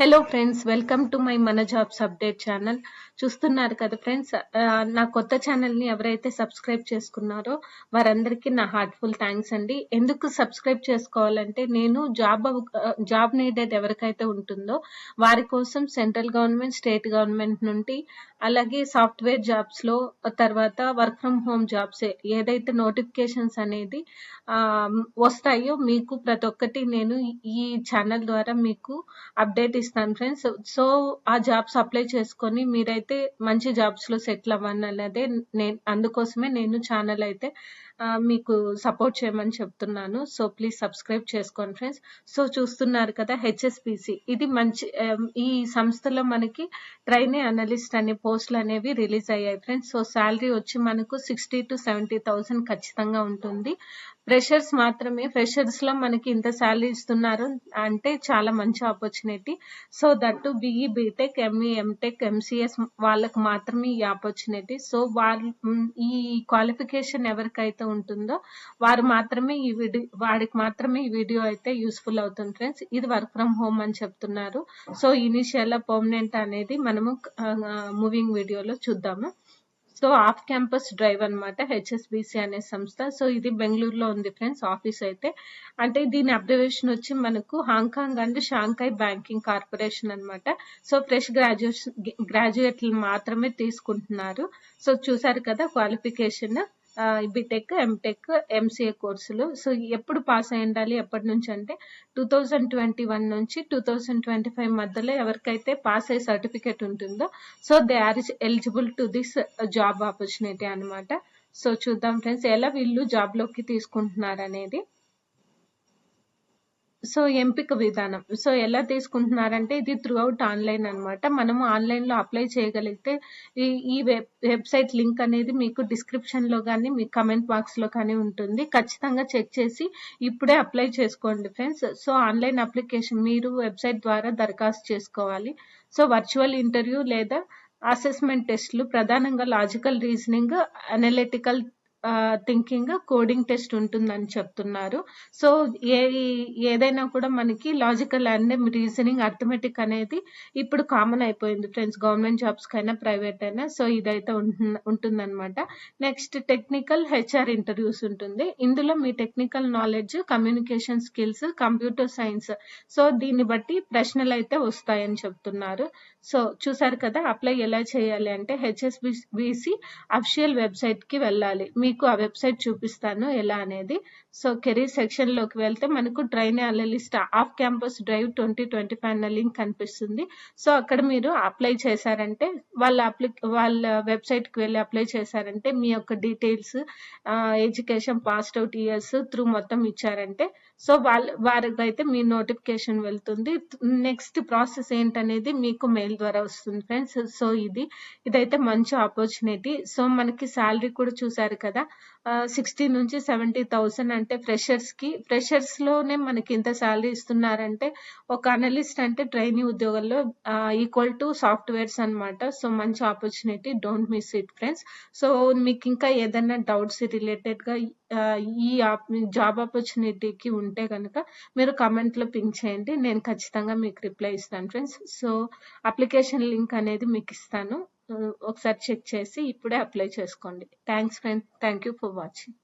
Hello friends welcome to my మన jobs update channel చూస్తున్నారు కదా ఫ్రెండ్స్ నా కొత్త ఛానల్ని ఎవరైతే సబ్స్క్రైబ్ చేసుకున్నారో వారందరికీ నా హార్ట్ఫుల్ థ్యాంక్స్ అండి. ఎందుకు సబ్స్క్రైబ్ చేసుకోవాలంటే నేను జాబ్ జాబ్ నీడెడ్ ఎవరికైతే ఉంటుందో వారి కోసం సెంట్రల్ గవర్నమెంట్ స్టేట్ గవర్నమెంట్ నుండి అలాగే సాఫ్ట్వేర్ జాబ్స్లో తర్వాత వర్క్ ఫ్రమ్ హోమ్ జాబ్స్ ఏదైతే నోటిఫికేషన్స్ అనేది వస్తాయో మీకు ప్రతి ఒక్కటి నేను ఈ ఛానల్ ద్వారా మీకు అప్డేట్ ఇస్తాను ఫ్రెండ్స్ సో ఆ జాబ్స్ అప్లై చేసుకొని మీరైతే మంచి జాబ్స్లో సెటిల్ అవ్వండి అన్నదే నేను అందుకోసమే నేను ఛానల్ అయితే మీకు సపోర్ట్ చేయమని చెప్తున్నాను. సో ప్లీజ్ సబ్స్క్రైబ్ చేసుకోండి ఫ్రెండ్స్ సో చూస్తున్నారు కదా హెచ్ఎస్పిసి ఇది మంచి ఈ సంస్థలో మనకి ట్రైనే అనలిస్ట్ అనే పోస్టులు అనేవి రిలీజ్ అయ్యాయి ఫ్రెండ్స్ సో శాలరీ వచ్చి మనకు సిక్స్టీ టు సెవెంటీ థౌసండ్ ఖచ్చితంగా ఉంటుంది. ఫ్రెషర్స్ మాత్రమే ఫ్రెషర్స్లో మనకి ఇంత శాలరీ ఇస్తున్నారు అంటే చాలా మంచి opportunity so that BE BTech ME MTech MCS వాళ్ళకు మాత్రమే ఈ ఆపర్చునిటీ సో వాళ్ళు ఈ క్వాలిఫికేషన్ ఎవరికైతే ఉంటుందో వారు మాత్రమే ఈ వీడియో వాడికి మాత్రమే ఈ వీడియో అయితే యూస్ఫుల్ అవుతుంది ఫ్రెండ్స్. ఇది వర్క్ ఫ్రమ్ హోమ్ అని చెప్తున్నారు. సో ఇనిషియల్ పర్మనెంట్ అనేది మనము మూవింగ్ వీడియోలో చూద్దాము. సో ఆఫ్ క్యాంపస్ డ్రైవ్ అనమాట హెచ్ఎస్బిసి అనే సంస్థ. సో ఇది బెంగళూరులో ఉంది ఫ్రెండ్స్ ఆఫీస్ అయితే. అంటే దీని అబ్జర్వేషన్ వచ్చి మనకు Hong Kong and Shanghai banking corporation అనమాట సో ఫ్రెష్ గ్రాడ్యుయేషన్ గ్రాడ్యుయేట్లు మాత్రమే తీసుకుంటున్నారు. సో చూసారు కదా క్వాలిఫికేషన్? బీటెక్ ఎంటెక్ ఎంసీఏ కోర్సులు. సో ఎప్పుడు పాస్ అయి ఉండాలి ఎప్పటి నుంచి అంటే టూ థౌజండ్ ట్వంటీ వన్ నుంచి టూ థౌజండ్ ట్వంటీ ఫైవ్ మధ్యలో ఎవరికైతే పాస్ అయ్యే సర్టిఫికేట్ ఉంటుందో so they are eligible to this job opportunity అనమాట సో చూద్దాం ఫ్రెండ్స్ ఎలా వీళ్ళు జాబ్లోకి తీసుకుంటున్నారు అనేది. సో ఎంపిక విధానం. సో ఎలా తీసుకుంటున్నారంటే ఇది త్రూ అవుట్ ఆన్లైన్ అనమాట మనము ఆన్లైన్లో అప్లై చేయగలిగితే ఈ ఈ వెబ్ వెబ్సైట్ లింక్ అనేది మీకు డిస్క్రిప్షన్లో కానీ మీ కమెంట్ బాక్స్లో కానీ ఉంటుంది. ఖచ్చితంగా చెక్ చేసి ఇప్పుడే అప్లై చేసుకోండి ఫ్రెండ్స్ సో ఆన్లైన్ అప్లికేషన్ మీరు వెబ్సైట్ ద్వారా దరఖాస్తు చేసుకోవాలి. సో వర్చువల్ ఇంటర్వ్యూ లేదా అసెస్మెంట్ టెస్ట్లు ప్రధానంగా logical reasoning analytical thinking coding test ఉంటుందని చెప్తున్నారు. సో ఏ ఏదైనా కూడా మనకి లాజికల్ అండ్ రీజనింగ్ అర్థమెటిక్ అనేది ఇప్పుడు కామన్ అయిపోయింది ఫ్రెండ్స్ గవర్నమెంట్ జాబ్స్ కైనా ప్రైవేట్ అయినా సో ఇదైతే ఉంటుందన్నమాట. నెక్స్ట్ టెక్నికల్ హెచ్ఆర్ ఇంటర్వ్యూస్ ఉంటుంది. ఇందులో మీ technical knowledge communication skills computer science so దీన్ని బట్టి ప్రశ్నలు అయితే వస్తాయని చెప్తున్నారు. సో చూసారు కదా అప్లై ఎలా చేయాలి అంటే హెచ్ఎస్బిసి అఫిషియల్ వెబ్సైట్కి వెళ్ళాలి. మీకు ఆ వెబ్సైట్ చూపిస్తాను ఎలా అనేది. సో కెరీర్ సెక్షన్లోకి వెళ్తే మనకు train analyst off campus drive twenty twenty five అన్న లింక్ కనిపిస్తుంది. సో అక్కడ మీరు అప్లై చేశారంటే వాళ్ళ అప్లి వాళ్ళ వెబ్సైట్కి వెళ్ళి అప్లై చేశారంటే మీ యొక్క details education passed out years through మొత్తం ఇచ్చారంటే సో వాళ్ళ వారికి అయితే మీ నోటిఫికేషన్ వెళ్తుంది. నెక్స్ట్ ప్రాసెస్ ఏంటనేది మీకు మెయిల్ ద్వారా వస్తుంది ఫ్రెండ్స్. సో ఇది ఇదైతే మంచి ఆపర్చునిటీ. సో మనకి శాలరీ కూడా చూసారు కదా సిక్స్టీ నుంచి సెవెంటీ థౌసండ్ అంటే ఫ్రెషర్స్కి ఫ్రెషర్స్లోనే మనకి ఇంత శాలరీ ఇస్తున్నారంటే ఒక అనలిస్ట్ అంటే ట్రైనింగ్ ఉద్యోగంలో ఈక్వల్ టు సాఫ్ట్వేర్స్ అనమాట సో మంచి opportunity don't miss it friends so మీకు ఇంకా ఏదైనా డౌట్స్ రిలేటెడ్గా ఈ జాబ్ ఆపర్చునిటీకి ఉంటే కనుక మీరు కమెంట్లో పింక్ చేయండి. నేను ఖచ్చితంగా మీకు రిప్లై ఇస్తాను ఫ్రెండ్స్ సో అప్లికేషన్ లింక్ అనేది మీకు ఇస్తాను. ఒకసారి చెక్ చేసి ఇప్పుడే అప్లై చేసుకోండి. Thanks friend thank you for watching